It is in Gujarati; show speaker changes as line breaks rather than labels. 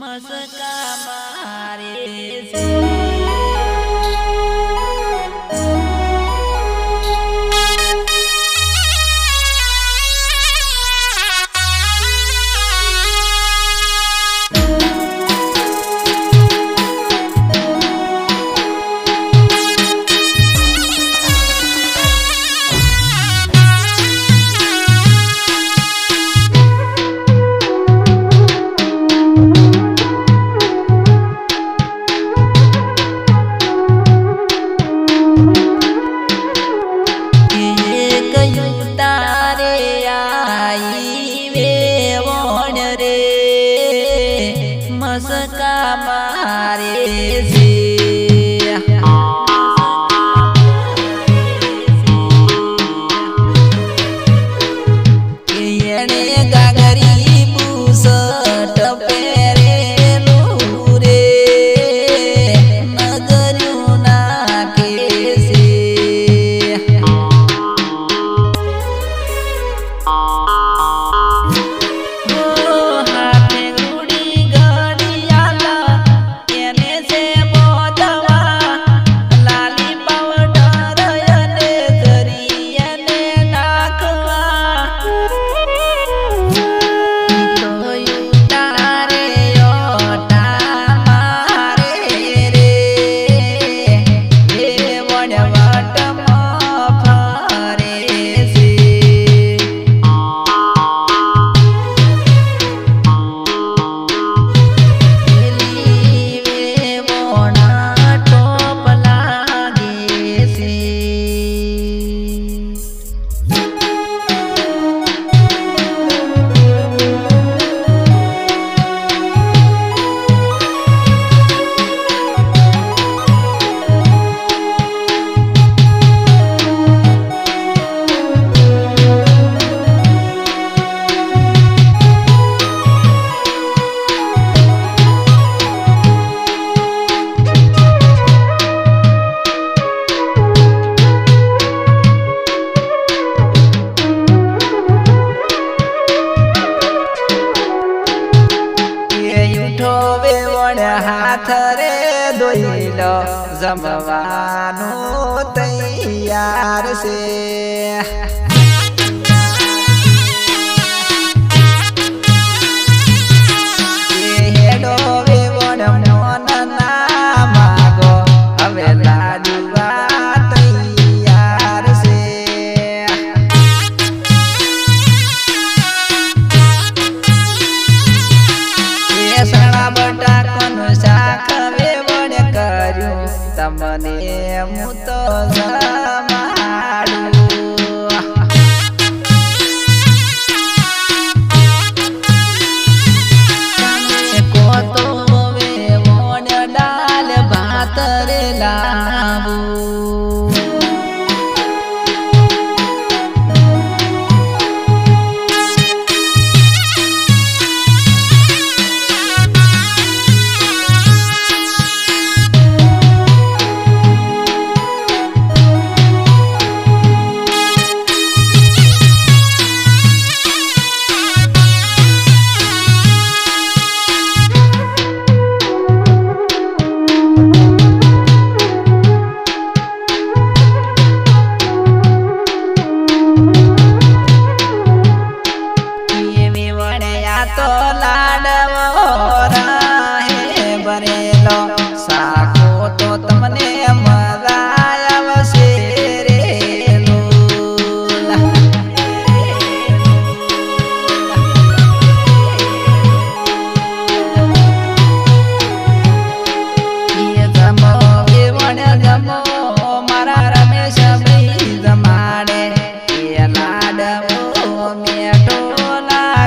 मस्का मारे से હાથરે દોઈલો જમવાનું તૈયાર છે. તમને હું તો જમાડું ભાત રે લાવું. તો લાડવો રાહે ભરેલો. સાકો તો તમને મરાય આવશે રે ગમો ગમો મારા રમેશ ભાઈ જમાડે. લાડવો મેટો ના